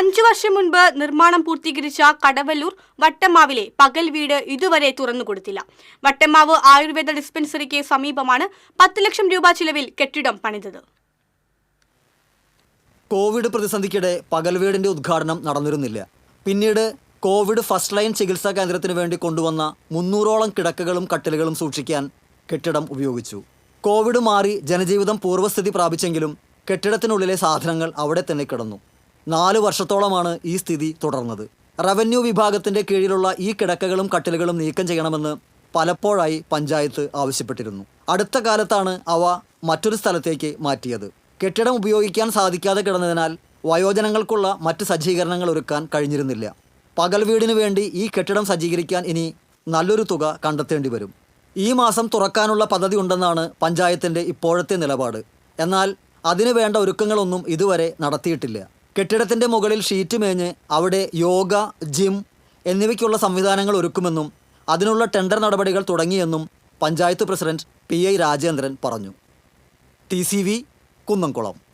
അഞ്ചു വർഷം മുൻപ് നിർമ്മാണം പൂർത്തീകരിച്ച കടവല്ലൂർ വട്ടമാവിലെ പകൽ വീട് ഇതുവരെ തുറന്നു കൊടുത്തില്ല. വട്ടമാവ് ആയുർവേദ ഡിസ്പെൻസറിക്ക് സമീപമാണ് പത്ത് ലക്ഷം രൂപ ചിലവിൽ കെട്ടിടം പണിതത്. കോവിഡ് പ്രതിസന്ധിക്കിടെ പകൽ വീടിന്റെ ഉദ്ഘാടനം നടന്നിരുന്നില്ല. പിന്നീട് കോവിഡ് ഫസ്റ്റ് ലൈൻ ചികിത്സാ കേന്ദ്രത്തിന് വേണ്ടി കൊണ്ടുവന്ന മുന്നൂറോളം കിടക്കകളും കട്ടിലുകളും സൂക്ഷിക്കാൻ കെട്ടിടം ഉപയോഗിച്ചു. കോവിഡ് മാറി ജനജീവിതം പൂർവസ്ഥിതി പ്രാപിച്ചെങ്കിലും കെട്ടിടത്തിനുള്ളിലെ സാധനങ്ങൾ അവിടെ തന്നെ കിടന്നു. നാല് വർഷത്തോളമാണ് ഈ സ്ഥിതി തുടർന്നത്. റവന്യൂ വിഭാഗത്തിന്റെ കീഴിലുള്ള ഈ കിടക്കകളും കട്ടിലുകളും നീക്കം ചെയ്യണമെന്ന് പലപ്പോഴായി പഞ്ചായത്ത് ആവശ്യപ്പെട്ടിരുന്നു. അടുത്ത കാലത്താണ് അവ മറ്റൊരു സ്ഥലത്തേക്ക് മാറ്റിയത്. കെട്ടിടം ഉപയോഗിക്കാൻ സാധിക്കാതെ കിടന്നതിനാൽ വയോജനങ്ങൾക്കുള്ള മറ്റ് സജ്ജീകരണങ്ങൾ ഒരുക്കാൻ കഴിഞ്ഞിരുന്നില്ല. പകൽ വീടിനു വേണ്ടി ഈ കെട്ടിടം സജ്ജീകരിക്കാൻ ഇനി നല്ലൊരു തുക കണ്ടെത്തേണ്ടി വരും. ഈ മാസം തുറക്കാനുള്ള പദ്ധതി ഉണ്ടെന്നാണ് പഞ്ചായത്തിന്റെ ഇപ്പോഴത്തെ നിലപാട്. എന്നാൽ അതിനു വേണ്ട ഒരുക്കങ്ങളൊന്നും ഇതുവരെ നടത്തിയിട്ടില്ല. കെട്ടിടത്തിന്റെ മുകളിൽ ഷീറ്റ് മേഞ്ഞ് അവിടെ യോഗ ജിം എന്നിവയ്ക്കുള്ള സംവിധാനങ്ങൾ ഒരുക്കുമെന്നും അതിനുള്ള ടെൻഡർ നടപടികൾ തുടങ്ങിയെന്നും panchayat president P I Rajendran പറഞ്ഞു. T C V Kunnamkulam.